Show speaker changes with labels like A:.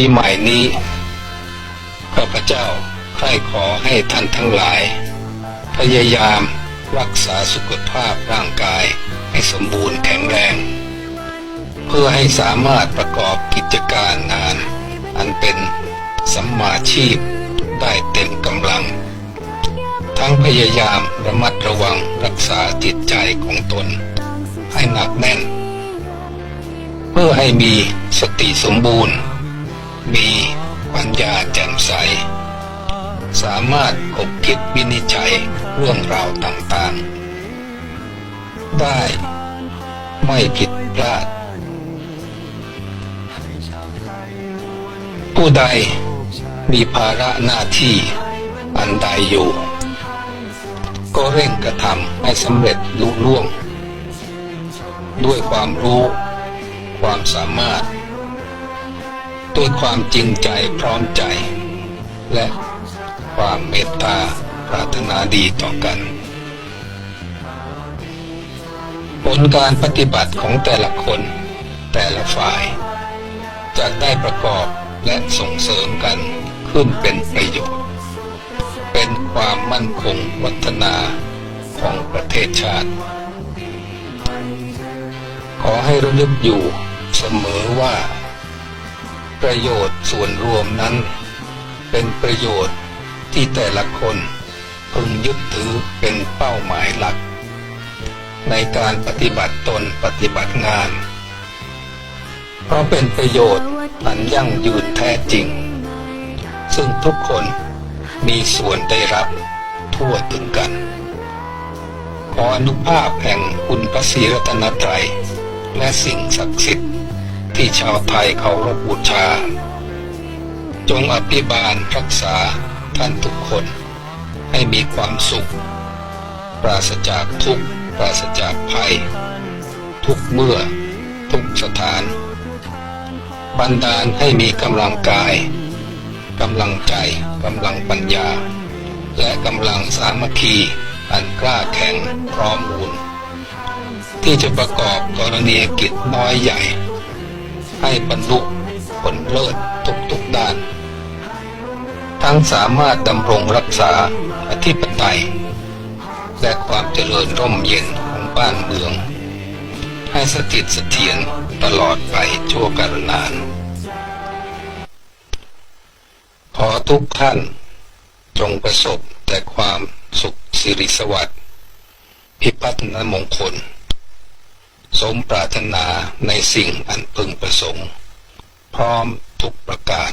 A: ปีใหม่นี้ข้าพเจ้าใคร่ขอให้ท่านทั้งหลาย พยายามรักษาสุขภาพร่างกายให้สมบูรณ์แข็งแรง เพื่อให้สามารถประกอบกิจการงาน อันเป็นสัมมาชีพได้เต็มกำลัง ทั้งพยายามระมัดระวังรักษาจิตใจของตน ให้หนักแน่น เพื่อให้มีสติสมบูรณ์ มีปัญญาแจ่มใส สามารถคบคิดวินิจฉัยเรื่องราวต่างๆ ได้ไม่ผิดพลาด ผู้ใดมีภาระหน้าที่อันใดอยู่ ก็เร่งกระทำให้สำเร็จลุล่วง ด้วยความรู้ ความสามารถ ด้วยความจริงใจพร้อมใจ และความเมตตาปรารถนาดีต่อกัน ผลการปฏิบัติของแต่ละคนแต่ละฝ่าย จะได้ประกอบและส่งเสริมกันขึ้นเป็นประโยชน์ เป็นความมั่นคงวัฒนาของประเทศชาติ ขอให้ระลึกอยู่เสมอว่า ประโยชน์ส่วนรวมนั้น เป็นประโยชน์ที่แต่ละคนพึงยึดถือเป็นเป้าหมายหลัก ในการปฏิบัติตนปฏิบัติงาน เพราะเป็นประโยชน์อันยั่งยืนแท้จริง ซึ่งทุกคนมีส่วนได้รับทั่วถึงกัน ขออนุภาพแห่งคุณพระศรีรัตนตรัยและสิ่งศักดิ์สิทธิ์ ที่ชาวไทยเคารพบูชา จงอภิบาลรักษาท่านทุกคน ให้มีความสุข ปราศจากทุกข์ปราศจากภัย ทุกเมื่อ ทุกสถาน บันดาลให้มีกำลังกายกำลังใจกำลังปัญญา และกำลังสามัคคีอันกล้าแข็งพร้อมมูล ที่จะประกอบกรณีกิจน้อยใหญ่ ให้บรรลุผลเลิศทุกๆด้าน ทั้งสามารถดำรงรักษาอธิปไตย และความเจริญร่มเย็นของบ้านเมือง ให้สถิตเสถียรตลอดไปชั่วกาลนาน ขอทุกท่านจงประสบแต่ความสุขสิริสวัสดิ์พิพัฒนมงคล สมปรารถนาในสิ่งอันพึงประสงค์ พร้อมทุกประการ